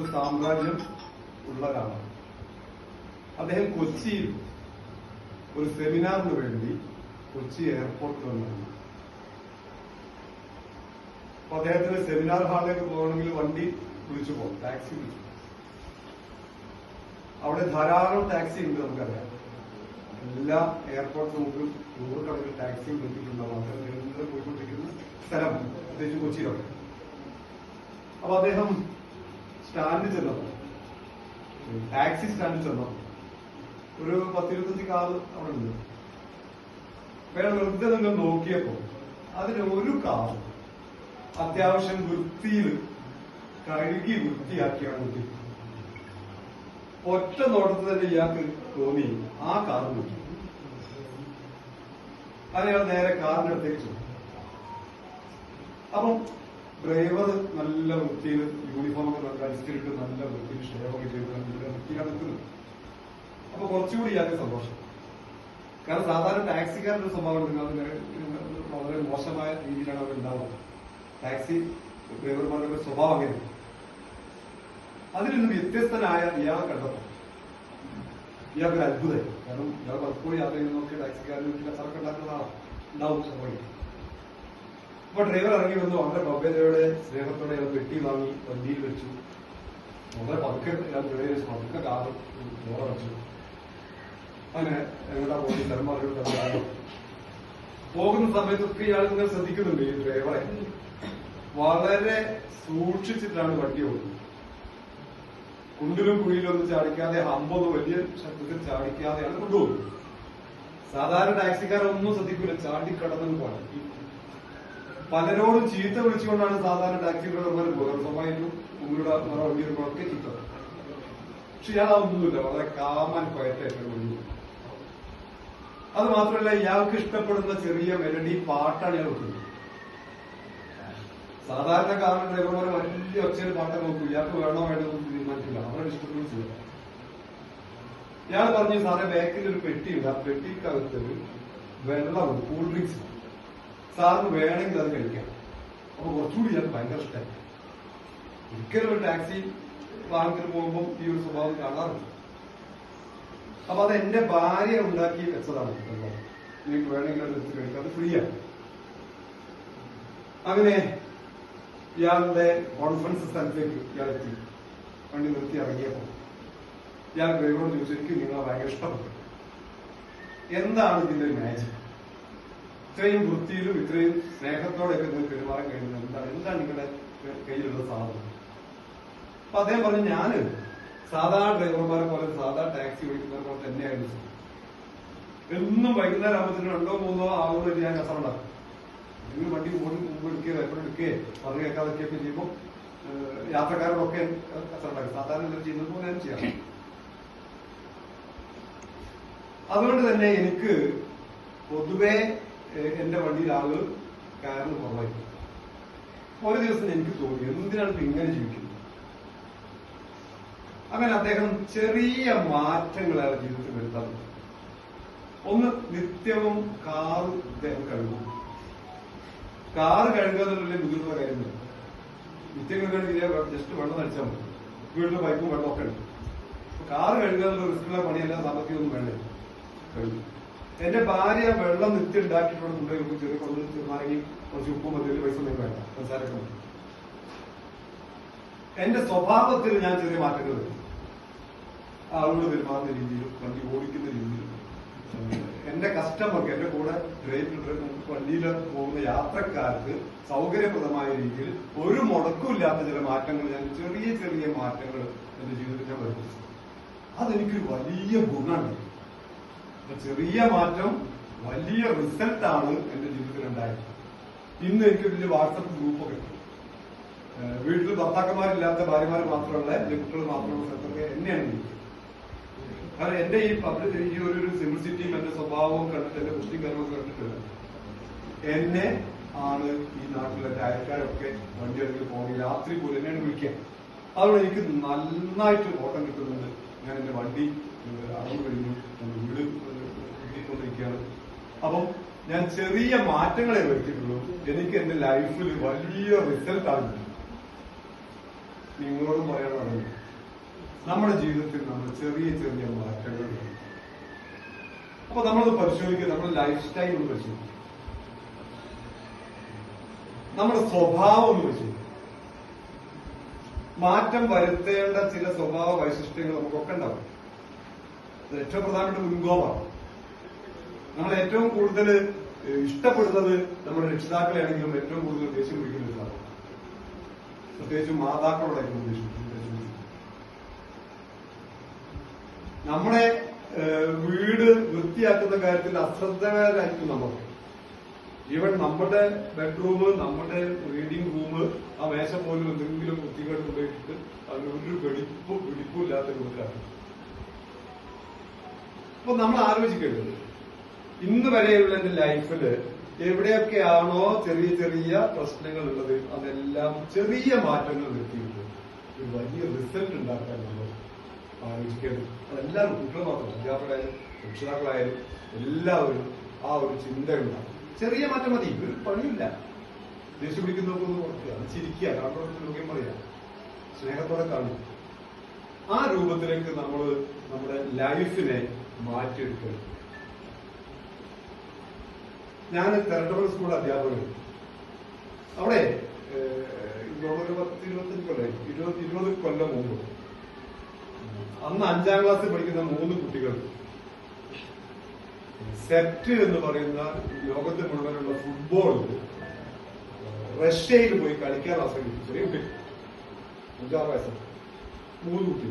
കുറച്ച് സാമ്രാജ്യം ഉള്ള ഒരാളാണ് അദ്ദേഹം കൊച്ചിയിൽ ഒരു സെമിനാറിന് വേണ്ടി കൊച്ചി എയർപോർട്ടിൽ വന്നിരുന്നു. അപ്പൊ അദ്ദേഹത്തിന് സെമിനാർ ഹാളിലേക്ക് പോകണമെങ്കിൽ വണ്ടി വിളിച്ചു പോകും ടാക്സി വിളിച്ചു അവിടെ ധാരാളം ടാക്സി ഉണ്ട് നമുക്കറിയാം. എല്ലാ എയർപോർട്ടിന് മുമ്പിൽ നൂറുകണക്കിന് ടാക്സി നിർത്തിയിട്ടുണ്ടാവും അദ്ദേഹം നിരന്തരം പോയിക്കൊണ്ടിരിക്കുന്ന സ്ഥലം പ്രത്യേകിച്ച് കൊച്ചിയിലൊക്കെ അപ്പൊ അദ്ദേഹം സ്റ്റാൻഡിൽ ചെന്നപ്പോ ടാക്സി സ്റ്റാൻഡിൽ ചെന്നപ്പോ ഒരു പത്തിരുപത്തഞ്ച് കാർ അവിടെ ഉണ്ട് വേറെ വെറുതെ നിങ്ങൾ നോക്കിയപ്പോ അതിന് ഒരു കാർ അത്യാവശ്യം വൃത്തിയിൽ കഴുകി വൃത്തിയാക്കിയാണ് നോക്കി ഒറ്റ നോട്ടത്തിൽ തന്നെ ഇയാൾക്ക് തോന്നി ആ കാർ നോക്കി അയാൾ നേരെ കാറിന്റെ അടുത്തേക്ക് ചെന്നു അപ്പം ഡ്രൈവർ നല്ല വൃത്തിയിൽ യൂണിഫോമൊക്കെ നല്ല അടിച്ചിട്ട് നല്ല വൃത്തിയിൽ ഷേവൊക്കെ ചെയ്ത് നല്ല വൃത്തിയിലാണ് നിൽക്കുന്നത് അപ്പൊ കുറച്ചുകൂടി ഇയാൾക്ക് സന്തോഷം. കാരണം സാധാരണ ടാക്സിക്കാരുടെ ഒരു സ്വഭാവം വളരെ മോശമായ രീതിയിലാണ് അവർ ഉണ്ടാവുന്നത്. ടാക്സി ഡ്രൈവർമാരുടെ ഒരു സ്വഭാവം അങ്ങനെ അതിൽ നിന്ന് വ്യത്യസ്തനായ ഇയാളെ കണ്ടപ്പോൾ ഇയാൾക്ക് അത്ഭുതമായി. കാരണം ഇയാൾ പലപ്പോഴും യാത്ര ചെയ്യുന്നൊക്കെ ടാക്സിക്കാരന് ചില ഉണ്ടാക്കുന്നതാണ് ഉണ്ടാവും സംഭവിക്കും അപ്പൊ ഡ്രൈവർ ഇറങ്ങി വന്നു. വളരെ ഭവ്യതയോടെ സ്നേഹത്തോടെ ഞാൻ പെട്ടി വാങ്ങി വണ്ടിയിൽ വെച്ചു. വളരെ പതുക്കെ ഞാൻ ഡ്രൈവർ പതുക്കെ കാറ് ഡോറടച്ചു അങ്ങനെ എങ്ങോട്ടാ പോയി സ്ഥലം പോകുന്ന സമയത്തൊക്കെ ഇയാൾ നിങ്ങൾ ശ്രദ്ധിക്കുന്നുണ്ട് ഈ ഡ്രൈവറെ വളരെ സൂക്ഷിച്ചിട്ടാണ് വണ്ടി ഓടുന്നത് കുണ്ടിലും കുഴിയിലും ഒന്നും ചാടിക്കാതെ അമ്പത് വലിയ ശബ്ദത്തിൽ ചാടിക്കാതെയാണ് കൊണ്ടുപോകുന്നത്. സാധാരണ ടാക്സിക്കാരൊന്നും ശ്രദ്ധിക്കില്ല ചാടിക്കടന്നു പോകണം. പലരോടും ചീത്ത വിളിച്ചുകൊണ്ടാണ് സാധാരണ ടാക്സി ഡ്രൈവർമാർ സ്വാഭാവികം ഉമ്മയുടെ വരുമ്പോഴൊക്കെ ചീത്ത. പക്ഷെ ഇയാൾ അതൊന്നുമില്ല വളരെ കാമൻ പയറ്റായിട്ട് ഒന്നും അത് മാത്രമല്ല ഇയാൾക്ക് ഇഷ്ടപ്പെടുന്ന ചെറിയ മെലഡി പാട്ടാണ് ഇയാൾ വെക്കുന്നത് സാധാരണ കാർ ഡ്രൈവർമാർ വലിയ ഒച്ചയിൽ പാട്ട് നോക്കും. ഇയാൾക്ക് വേണോ വേണ്ടോ എന്ന് തീരുമാനിക്കില്ല അവരുടെ ഇഷ്ടപ്പെടുന്ന ചെയ്യാം ഇയാൾ പറഞ്ഞു സാറേ ബാക്കിൽ ഒരു പെട്ടിയുണ്ട് ആ പെട്ടിക്കകത്ത് വെള്ളമുണ്ട് കൂൾ ഡ്രിങ്ക്സ് സാറിന് വേണമെങ്കിൽ അത് കഴിക്കാം. അപ്പൊ കുറച്ചുകൂടി ഞാൻ ഭയങ്കര ഇഷ്ടമായി. ഒരിക്കലും ഒരു ടാക്സി വാഹനത്തിൽ പോകുമ്പോൾ ഈ ഒരു സ്വഭാവം കാണാറുണ്ട് അപ്പൊ അത് എന്റെ ഭാര്യ ഉണ്ടാക്കി വെച്ചതാണ്. നിങ്ങൾക്ക് വേണമെങ്കിൽ അത് എടുത്ത് കഴിക്കാം. അത് ഫ്രീ ആണ് അങ്ങനെ ഇയാളുടെ കോൺഫറൻസ് സ്ഥലത്തേക്ക് ഇയാൾ എത്തി. വണ്ടി നിർത്തി ഇറങ്ങിയപ്പോ ഇയാൾ ഡ്രൈവറോട് ചോദിച്ചു എനിക്ക് നിങ്ങളെ ഭയങ്കര ഇഷ്ടപ്പെട്ടു. എന്താണ് ഇതിന്റെ മാജിക് ഇത്രയും വൃത്തിയിലും ഇത്രയും സ്നേഹത്തോടെയൊക്കെ നിങ്ങൾ പെരുമാറാൻ കഴിയുന്നത് എന്താണ്? എന്താണ് നിങ്ങളുടെ കയ്യിലുള്ള സാധനം? അപ്പൊ അദ്ദേഹം പറഞ്ഞു ഞാൻ സാധാരണ ഡ്രൈവർമാരെ പോലെ സാധാ ടാക്സി ഓടിക്കുന്നവരെ പോലെ തന്നെയായിരുന്നു എന്നും വൈകുന്നേരം ആകുമ്പോഴത്തേനും രണ്ടോ മൂന്നോ ആളോട് ഞാൻ കസറുണ്ടാക്കും നിങ്ങൾ വണ്ടി ഓടി മുമ്പ് എടുക്കുകയോ എപ്പോഴും എടുക്കുകയോ പറഞ്ഞു കേൾക്കാതൊക്കെയൊക്കെ ചെയ്യുമ്പോൾ യാത്രക്കാരോടൊക്കെ കസറുണ്ടാക്കും സാധാരണ ചെയ്യുന്നത് പോലെ ഞാൻ ചെയ്യാം അതുകൊണ്ട് തന്നെ എനിക്ക് പൊതുവെ എന്റെ വണ്ടിയിൽ ആളുകൾ കയറുന്ന കുറവായി. ഒരു ദിവസം എനിക്ക് തോന്നി എന്തിനാണ് ഇങ്ങനെ ജീവിക്കുന്നത്? അങ്ങനെ അദ്ദേഹം ചെറിയ മാറ്റങ്ങൾ അയാളുടെ ജീവിതത്തിൽ വരുത്താൻ ഒന്ന് നിത്യവും കാർ അദ്ദേഹം കഴുകും. കാറ് കഴുകുക എന്നുള്ള ബുദ്ധിമുട്ടുള്ള നിത്യം കഴുകുകയാണെങ്കിൽ ജസ്റ്റ് വെള്ളം നടിച്ചാൽ മതി. വീട്ടിൽ പൈപ്പും വെള്ളമൊക്കെ ഉണ്ട്. കാറ് കഴുകുക എന്നുള്ള റിസ്ക്കുള്ള പണിയല്ല സാമ്പത്തികമൊന്നും വേണ്ടേ? കഴുകും. എന്റെ ഭാര്യ വെള്ളം നിത്യം ഉണ്ടാക്കിയിട്ടുണ്ട് കൊണ്ടുപോയി ചെറിയ കൊണ്ട് ചെറുനാരങ്ങി കുറച്ച് ഉപ്പും മതി പൈസ ഒന്നും സംസാരമൊക്കെ എന്റെ സ്വഭാവത്തിൽ ഞാൻ ചെറിയ മാറ്റങ്ങൾ വരും. ആളോട് പെരുമാറുന്ന രീതിയിലും വണ്ടി ഓടിക്കുന്ന രീതിയിലും. എന്റെ കസ്റ്റമർക്ക് എന്റെ കൂടെ ഡ്രൈവർ വണ്ടിയിൽ പോകുന്ന യാത്രക്കാർക്ക് സൗകര്യപ്രദമായ രീതിയിൽ ഒരു മുടക്കമില്ലാത്ത ചില മാറ്റങ്ങൾ ഞാൻ ചെറിയ ചെറിയ മാറ്റങ്ങൾ എന്റെ ജീവിതത്തിൽ ഞാൻ വരുത്തിച്ചു അതെനിക്കൊരു വലിയ ഗുണമാണ്. ചെറിയ മാറ്റം വലിയ റിസൾട്ട് ആണ് എന്റെ ജീവിതത്തിൽ ഉണ്ടായത്. ഇന്ന് എനിക്ക് വലിയ വാട്സപ്പ് ഗ്രൂപ്പൊക്കെ വീട്ടിൽ ഭർത്താക്കന്മാരില്ലാത്ത ഭാര്യമാർ മാത്രമല്ല എന്റെ കുട്ടികൾ മാത്രമുള്ള സ്ഥലത്തൊക്കെ എന്നെയാണ് കാരണം എന്റെ ഈ പബ്ലിക് ഈ ഒരു സിംപ്ലിസിറ്റിയും എന്റെ സ്വഭാവവും കണ്ടിട്ട് എന്റെ കുട്ടി കാര്യമൊക്കെ കണ്ടിട്ട് എന്നെ ആണ് ഈ നാട്ടിലെ അയൽക്കാരൊക്കെ വണ്ടി എടുത്ത് പോകണം. രാത്രി പോലും എന്നെയാണ് വിളിക്കുക. അതുകൊണ്ട് എനിക്ക് നന്നായിട്ട് ഓട്ടം കിട്ടുന്നുണ്ട്. ഞാൻ എന്റെ വണ്ടി അറിഞ്ഞു കഴിഞ്ഞു വീട് എത്തിക്കൊണ്ടിരിക്കുകയാണ് അപ്പം ഞാൻ ചെറിയ മാറ്റങ്ങളെ വരുത്തിയിട്ടുള്ളൂ. എനിക്ക് എന്റെ ലൈഫിൽ വലിയ റിസൾട്ട് ആണ്. നിങ്ങളോട് പറയാനുള്ളത് നമ്മുടെ ജീവിതത്തിൽ നമ്മൾ ചെറിയ ചെറിയ മാറ്റങ്ങൾ. അപ്പൊ നമ്മളത് പരിശോധിക്കുക നമ്മുടെ ലൈഫ് സ്റ്റൈൽ ഒന്ന് പരിശോധിക്കുക. നമ്മുടെ സ്വഭാവം മാറ്റം വരുത്തേണ്ട ചില സ്വഭാവ വൈശിഷ്ട്യങ്ങൾ നമുക്കൊക്കെ ഉണ്ടാവും. ഏറ്റവും പ്രധാനപ്പെട്ട മുൻകോപാണ്. നമ്മൾ ഏറ്റവും കൂടുതൽ ഇഷ്ടപ്പെടുന്നത് നമ്മുടെ രക്ഷിതാക്കളെയാണെങ്കിലും ഏറ്റവും കൂടുതൽ ദേഷ്യം പിടിക്കുന്ന പ്രത്യേകിച്ച് മാതാക്കളോടായിരിക്കും ദേഷ്യം നമ്മുടെ വീട് വൃത്തിയാക്കുന്ന കാര്യത്തിൽ അശ്രദ്ധരായിരിക്കും നമ്മൾ. ഈവൻ നമ്മുടെ ബെഡ്റൂം നമ്മുടെ റീഡിംഗ് റൂം ആ മേശ പോലും എന്തെങ്കിലും വൃത്തികേട് കൊണ്ടുപോയിട്ട് അതിന് ഒരു വെടിപ്പും പിടിപ്പും ഇല്ലാത്ത കൊടുക്കാറുണ്ട് അപ്പൊ നമ്മൾ ആലോചിക്കേണ്ടത് ഇന്ന് വരെയുള്ള എന്റെ ലൈഫിൽ എവിടെയൊക്കെയാണോ ചെറിയ ചെറിയ പ്രശ്നങ്ങൾ ഉള്ളത് അതെല്ലാം ചെറിയ മാറ്റങ്ങൾ വരുത്തിയിട്ട് ഒരു വലിയ റിസൾട്ട് ഉണ്ടാക്കാൻ നമ്മൾ ആലോചിക്കേണ്ടത് അതെല്ലാവരും കുട്ടികൾ മാത്രം അധ്യാപകരായാലും രക്ഷിതാക്കളായാലും എല്ലാവരും ആ ഒരു ചിന്തയുണ്ടാകും ചെറിയ മാറ്റം മതി. ഒരു പണിയില്ല. ദേഷ്യം പിടിക്കുന്നവർക്ക് ഒന്ന് കൊടുക്കുക അത് ചിരിക്കുക. കാണുന്നവർക്ക് പറയാം. സ്നേഹത്തോടെ കാണും. ആ രൂപത്തിലേക്ക് നമ്മൾ നമ്മുടെ ലൈഫിനെ മാറ്റിയെടുക്കുക ഞാൻ തെരഞ്ഞെടുപ്പ് സ്കൂൾ അധ്യാപകൻ അവിടെ ഇരുപത്തഞ്ച് കൊല്ലം ഇരുപത് ഇരുപത് കൊല്ലം മുമ്പ്. അന്ന് അഞ്ചാം ക്ലാസ്സിൽ പഠിക്കുന്ന മൂന്ന് കുട്ടികൾ. സെറ്റ് എന്ന് പറയുന്ന ലോകത്തിൽ മുഴുവനുള്ള ഫുട്ബോൾ റഷ്യയിൽ പോയി കളിക്കാൻ അവസരം ചെറിയ കുട്ടി. അഞ്ചാറ് വയസ്സ്. മൂന്ന് കുട്ടി.